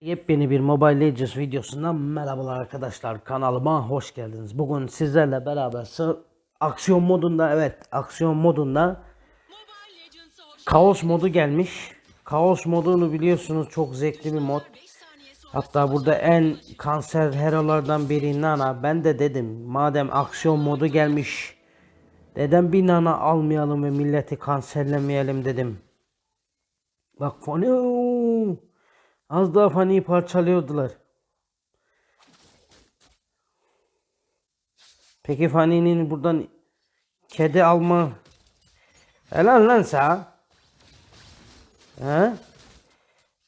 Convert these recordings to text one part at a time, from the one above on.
Yepyeni bir Mobile Legends videosundan merhabalar arkadaşlar kanalıma hoş geldiniz. Bugün sizlerle beraber aksiyon modunda evet aksiyon modunda Kaos modu gelmiş. Kaos modunu biliyorsunuz çok zevkli bir mod. Hatta burada en kanser herolardan biri Nana. Ben de dedim madem aksiyon modu gelmiş neden bir Nana almayalım ve milleti kanserlemeyelim dedim. Bak Fanny az daha Fanny'yi parçalıyordular. Peki Fanny'nin buradan kedi alma Helal lan sen. He?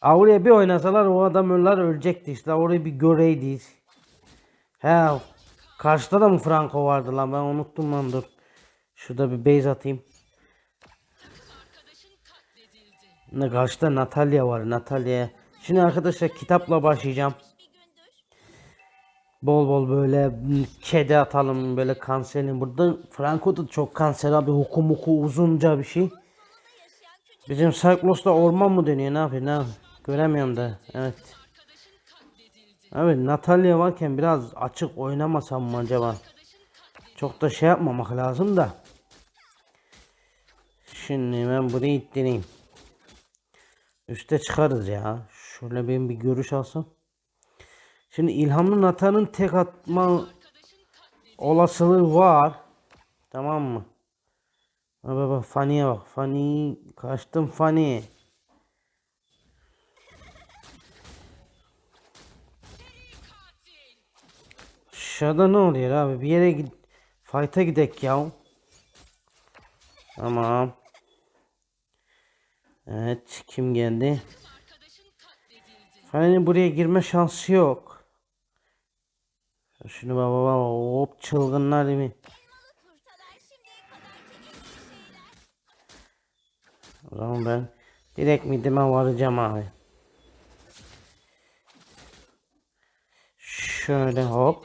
Oraya bir oynasalar o adam onlar ölecekti işte. Orayı bir göreydik. He. Karşıda da mı Franco vardı lan? Ben unuttum lan dur. Şurada bir base atayım. Ne karşıda Natalya var. Natalya. Şimdi arkadaşlar kitapla başlayacağım. Bol bol böyle kedi atalım böyle kanserin. Burada Franco da çok kanser abi. Huku muku uzunca bir şey. Bizim Cyclos'ta orman mı dönüyor ne yapıyor ne? Göremiyorum da evet. Evet Natalya varken biraz açık oynamasam mı acaba? Çok da şey yapmamak lazım da. Şimdi ben burayı ittireyim. Üste çıkarız ya. Şöyle benim bir görüş alsam. Şimdi İlhamlı Natan'ın tek atma olasılığı var. Tamam mı? Bak bak Fanny'e bak. Fanny kaçtım Fanny. Şurada ne oluyor abi? Bir yere git. Fight'a gidek ya. Tamam. Evet kim geldi? Fanny'nin buraya girme şansı yok. Şunu baba baba hop çılgınlar mi? O zaman ben direkt midime varacağım abi. Şöyle hop.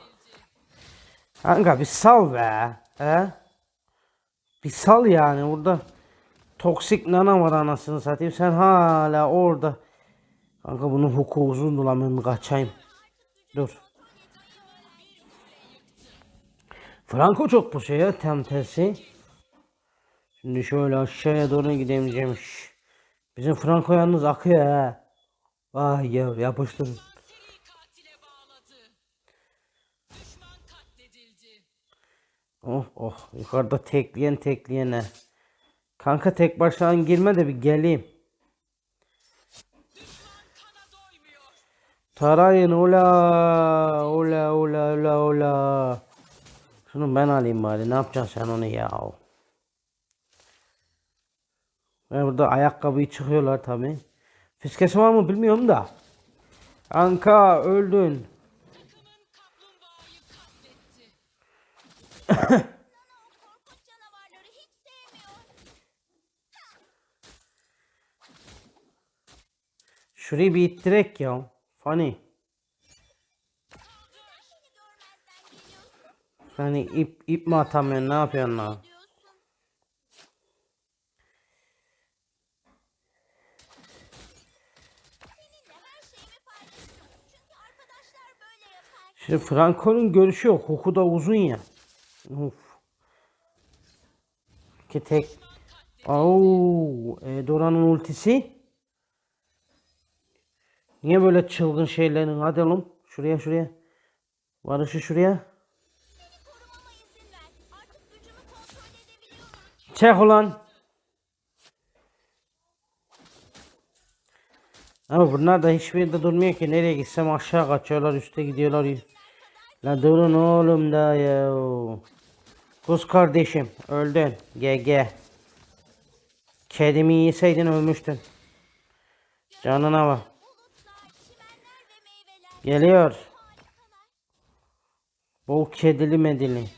Kanka bir sal be. He? Bir sal yani burada. Toksik nana var anasını satayım. Sen hala orada. Kanka bunun hukuku uzundu lan ben kaçayım. Dur. Franco çok bu şey ya tam tersi. Şimdi şöyle aşağıya doğru gideyim demiş. Bizim Franco yalnız akıyor ha. Vay ya yapıştır. katile bağladı. Düşman katledildi. Oh oh yukarıda tekleyen tekleyene. Kanka tek başına girme de bir geleyim. Tarayın ula ula ula ula ula. Şunu ben alayım bari. Ne yapacaksın sen onu ya? Ve burada ayakkabıyı çıkıyorlar tabi. Fiskesi var mı bilmiyorum da. Kanka öldün. Şurayı bir ittirek ya. Funny. Hani ip ip mi atamıyorsun ne yapıyorsun lan? Şimdi Franco'nun görüşü yok. Huku da uzun ya. Uf. Ki tek. Oo, e, Dora'nın ultisi. Niye böyle çılgın şeylerin? Hadi oğlum. Şuraya şuraya. Barış'ı şuraya. Çek ulan. Ama bunlar da hiçbir yerde durmuyor ki. Nereye gitsem aşağı kaçıyorlar, üste gidiyorlar. La durun oğlum da ya. Kuz kardeşim öldün. GG. Kedimi yeseydin ölmüştün. Canına bak. Geliyor. Bol kedili medili.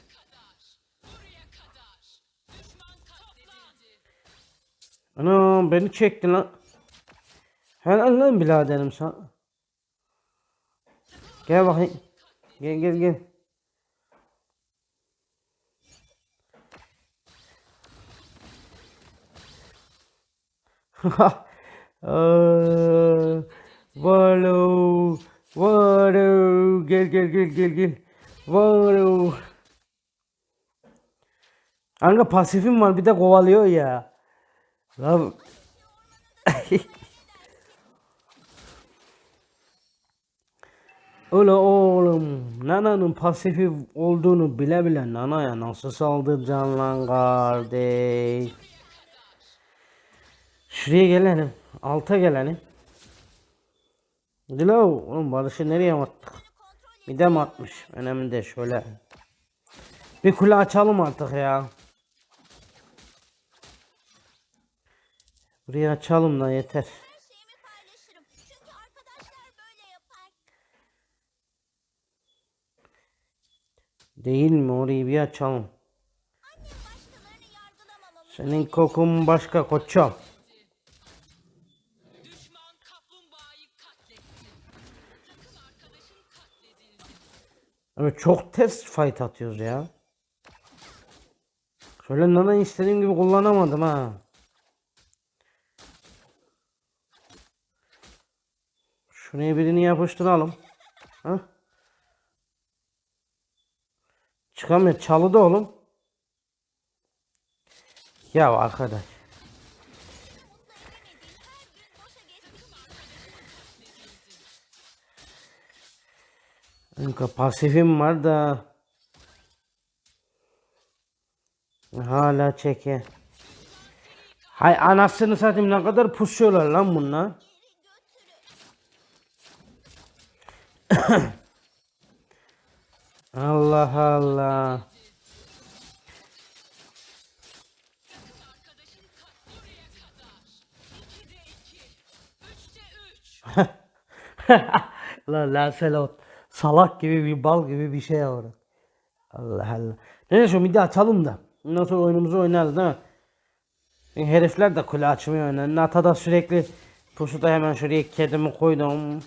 Ana beni çektin lan. Helal lan biraderim sana. Gel bakayım. Gel gel gel. Aa, Valo. Valo. Gel gel gel gel gel. Valo. Kanka pasifim var bir de kovalıyor ya. Lan. Öyle oğlum. Nana'nın pasifi olduğunu bile bile Nana'ya nasıl saldıracaksın lan kardeş? Şuraya gelelim. Alta gelelim. Dilo oğlum Barış'ı nereye attık? Bir de mi atmış? Önemli değil şöyle. Bir kule açalım artık ya. Burayı açalım da yeter. Değil mi? Orayı bir açalım. Senin kokun başka koçum. Evet çok ters fight atıyoruz ya. Şöyle nana istediğim gibi kullanamadım ha. Şuraya birini yapıştıralım. Ha? Çıkamıyor. Çalıda oğlum. Ya arkadaş. Kanka pasifim var da hala çeke. Hay anasını satayım ne kadar pusuyorlar lan bunlar. Allah Allah. Takım arkadaşın kat buraya kadar. 2'de 2. 3'te 3. Lan Lancelot salak gibi bir bal gibi bir şey var. Allah Allah. Neyse şu midi açalım da. Ondan sonra oyunumuzu oynarız değil mi? E, Herifler de kule açmıyor oynar. Nata da sürekli pusuda hemen şuraya kedimi koydum.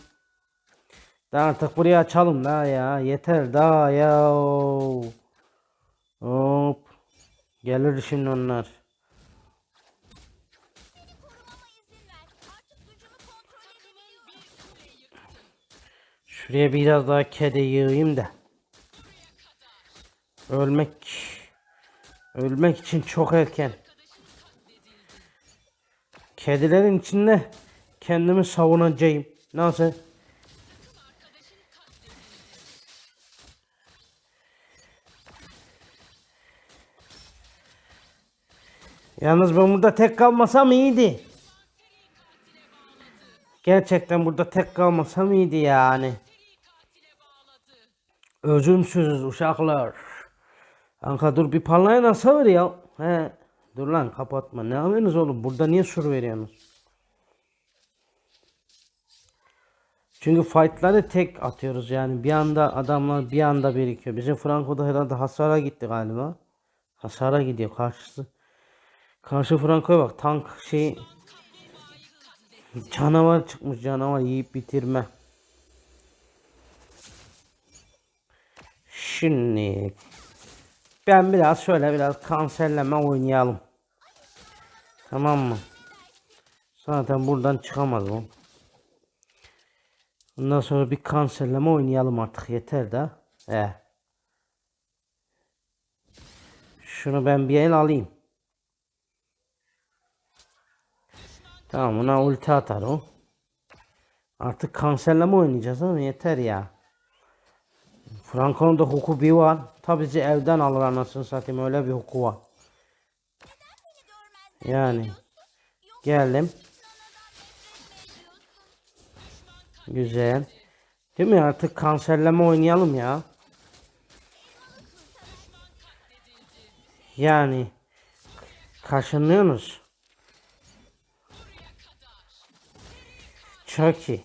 Daha artık burayı açalım da ya. Yeter daha ya. Hop. Gelir şimdi onlar. Şuraya biraz daha kedi yığayım da. Ölmek ölmek için çok erken. Kedilerin içinde kendimi savunacağım. Nasıl? Yalnız ben burada tek kalmasam iyiydi. Gerçekten burada tek kalmasam iyiydi yani. Özümsüz uşaklar. Kanka dur bir parlayın nasıl ya? He. Dur lan kapatma. Ne yapıyorsunuz oğlum? Burada niye sur veriyorsunuz? Çünkü fightları tek atıyoruz yani. Bir anda adamlar bir anda birikiyor. Bizim Franco da herhalde hasara gitti galiba. Hasara gidiyor karşısı. Karşı Franco'ya bak tank şey canavar çıkmış canavar yiyip bitirme. Şimdi ben biraz şöyle biraz kanserleme oynayalım. Tamam mı? Zaten buradan çıkamaz o. Bundan sonra bir kanserleme oynayalım artık yeter de. He. Şunu ben bir el alayım. Tamam ona ulti atar o. Artık kanserleme oynayacağız ama yeter ya. Franco'nun da huku bir var. Tabici evden alır anasını satayım öyle bir huku var. Yani. Geldim. Güzel. Değil mi artık kanserleme oynayalım ya. Yani. Kaşınıyorsunuz. Çok iyi.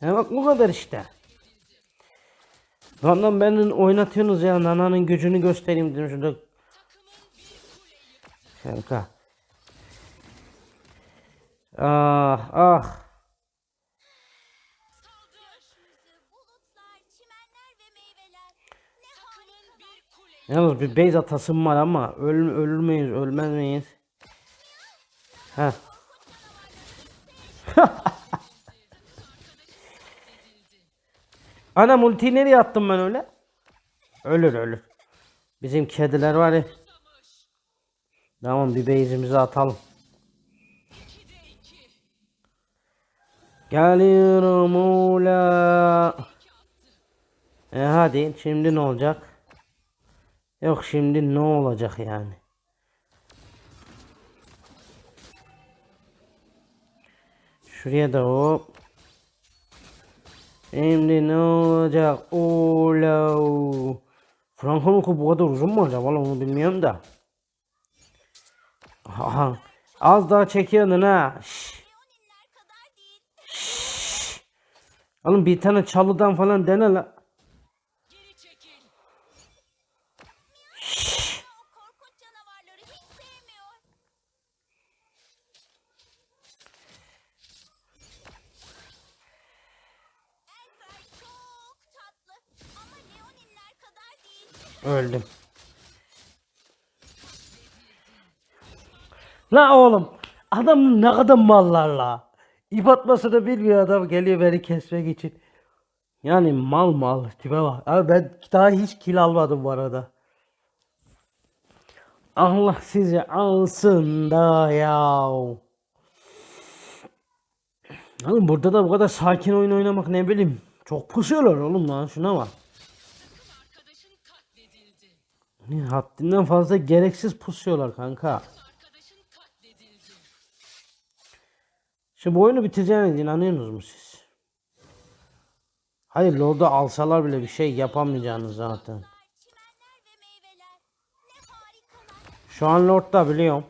Ya bak bu kadar işte. Lan lan beni oynatıyorsunuz ya. Nana'nın gücünü göstereyim dedim şurada. Kanka. Ah ah. Yalnız bir base atasım var ama öl ölür müyüz ölmez miyiz? Heh. Ana multiyi nereye attım ben öyle? Ölür ölür. Bizim kediler var ya. Tamam bir base'imizi atalım. Geliyorum ula. E hadi şimdi ne olacak? Yok şimdi ne olacak yani? Şuraya da hop. Şimdi ne olacak? Ula. Franco'nun oku bu kadar uzun mu acaba? Vallahi onu bilmiyorum da. Aha. Az daha çekiyordun ha. Değil. Oğlum bir tane çalıdan falan dene la. Geri çekil. O korkunç canavarları hiç sevmiyor. Elfer çok tatlı ama Leoninler kadar değil. Öldüm. La oğlum. Adam ne kadar mallar la. İp atmasını bilmiyor adam geliyor beni kesmek için. Yani mal mal tipe bak. Abi ben daha hiç kill almadım bu arada. Allah sizi alsın da ya. Oğlum burada da bu kadar sakin oyun oynamak ne bileyim. Çok pusuyorlar oğlum lan şuna bak. Haddinden fazla gereksiz pusuyorlar kanka. Şimdi bu oyunu bitireceğine inanıyorsunuz mu siz? Hayır Lord'u alsalar bile bir şey yapamayacağınız zaten. Şu an Lord'da biliyorum.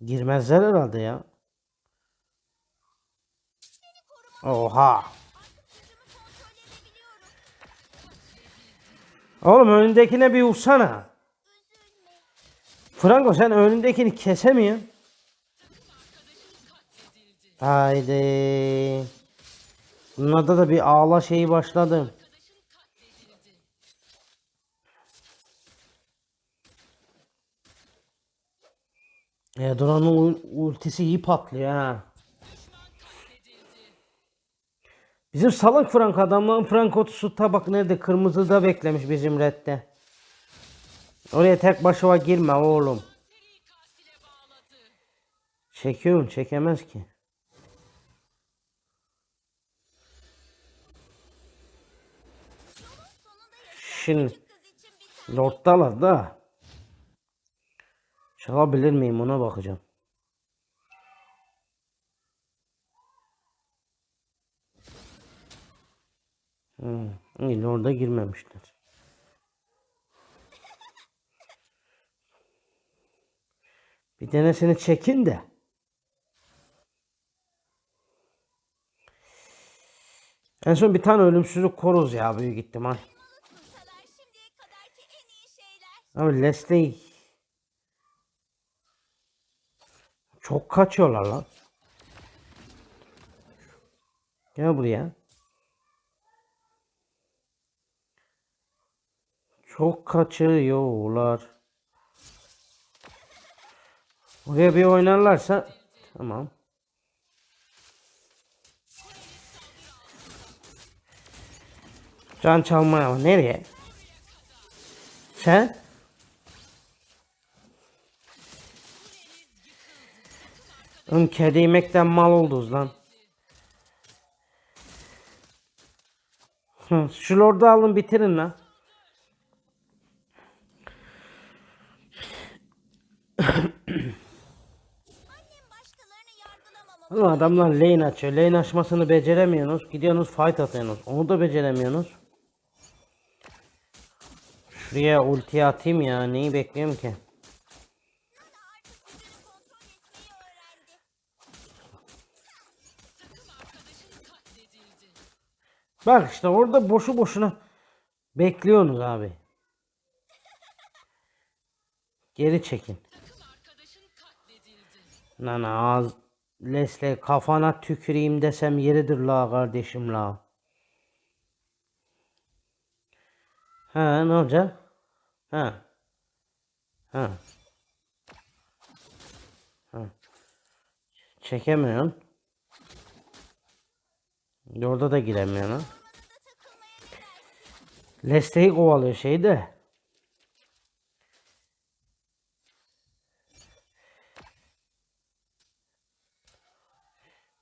Girmezler herhalde ya. Oha. Oğlum önündekine bir vursana. Franco sen önündekini kesemiyorsun. Haydi. Bunlarda da bir ağla şeyi başladı. E, Duran'ın ul- ultisi iyi patlıyor ha. Bizim salak Frank adamların Frankotusu tabak nerede? Kırmızıda beklemiş bizim redde. Oraya tek başıma girme oğlum. Çekiyorum çekemez ki. Şimdi Lord'dalar da. Çalabilir miyim ona bakacağım. Hmm, iyi Lord'a girmemişler. Bir tanesini çekin de. En son bir tane ölümsüzlük koruz ya büyük ihtimal. Abi Leslie çok kaçıyorlar lan. Gel buraya. Çok kaçıyorlar. Buraya bir oynarlarsa tamam. Can çalmaya ama nereye? Sen? Oğlum kedi yemekten mal oldunuz lan. Şu lordu alın bitirin lan. Oğlum adamlar lane açıyor. Lane açmasını beceremiyorsunuz. Gidiyorsunuz fight atıyorsunuz. Onu da beceremiyorsunuz. Şuraya ulti atayım ya. Neyi bekliyorum ki? Bak işte orada boşu boşuna bekliyorsunuz abi. Geri çekin. Lan ağız Leslie kafana tüküreyim desem yeridir la kardeşim la. Ha ne olacak? Ha. Ha. Ha. Çekemiyorsun. Orada da giremiyorsun ha. Lesteği kovalıyor şey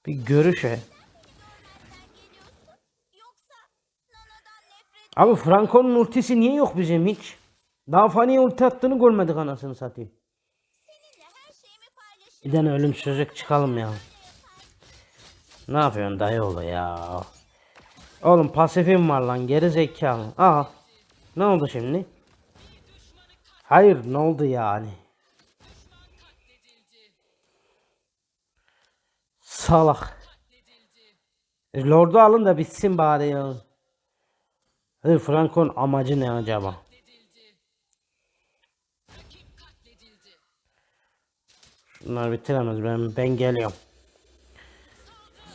Bir görüş he. Yoksa Nana'dan nefret Abi Franco'nun ultisi niye yok bizim hiç? Daha Fanny'e ulti attığını görmedik anasını satayım. Bir tane ölümsüzlük çıkalım ya. Ne yapıyorsun dayı oğlu ya? Oğlum pasifim var lan geri zekalı. Aa. Ne oldu şimdi? Hayır ne oldu yani? Salak. E, Lord'u alın da bitsin bari ya. Hadi Franco'nun amacı ne acaba? Bunlar bitiremez ben ben geliyorum.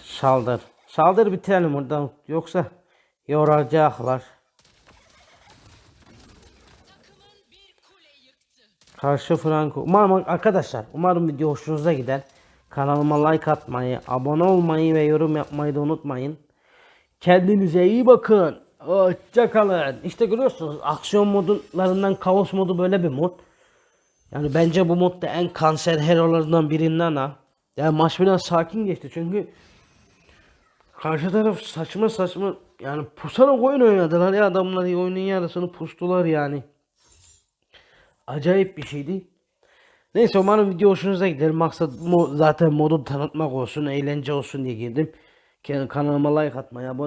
Saldır. Saldır bitirelim buradan yoksa yoracaklar. Karşı Franco. Umarım arkadaşlar umarım video hoşunuza gider. Kanalıma like atmayı, abone olmayı ve yorum yapmayı da unutmayın. Kendinize iyi bakın. Hoşçakalın. İşte görüyorsunuz aksiyon modlarından kaos modu böyle bir mod. Yani bence bu mod da en kanser herolarından birinden ha. Yani maç biraz sakin geçti çünkü karşı taraf saçma saçma yani pusarak oyun oynadılar ya adamlar oyunun yarısını pustular yani. Acayip bir şeydi. Neyse umarım video hoşunuza gider. Maksat zaten modu tanıtmak olsun, eğlence olsun diye girdim. Kanalıma like atmayı, abone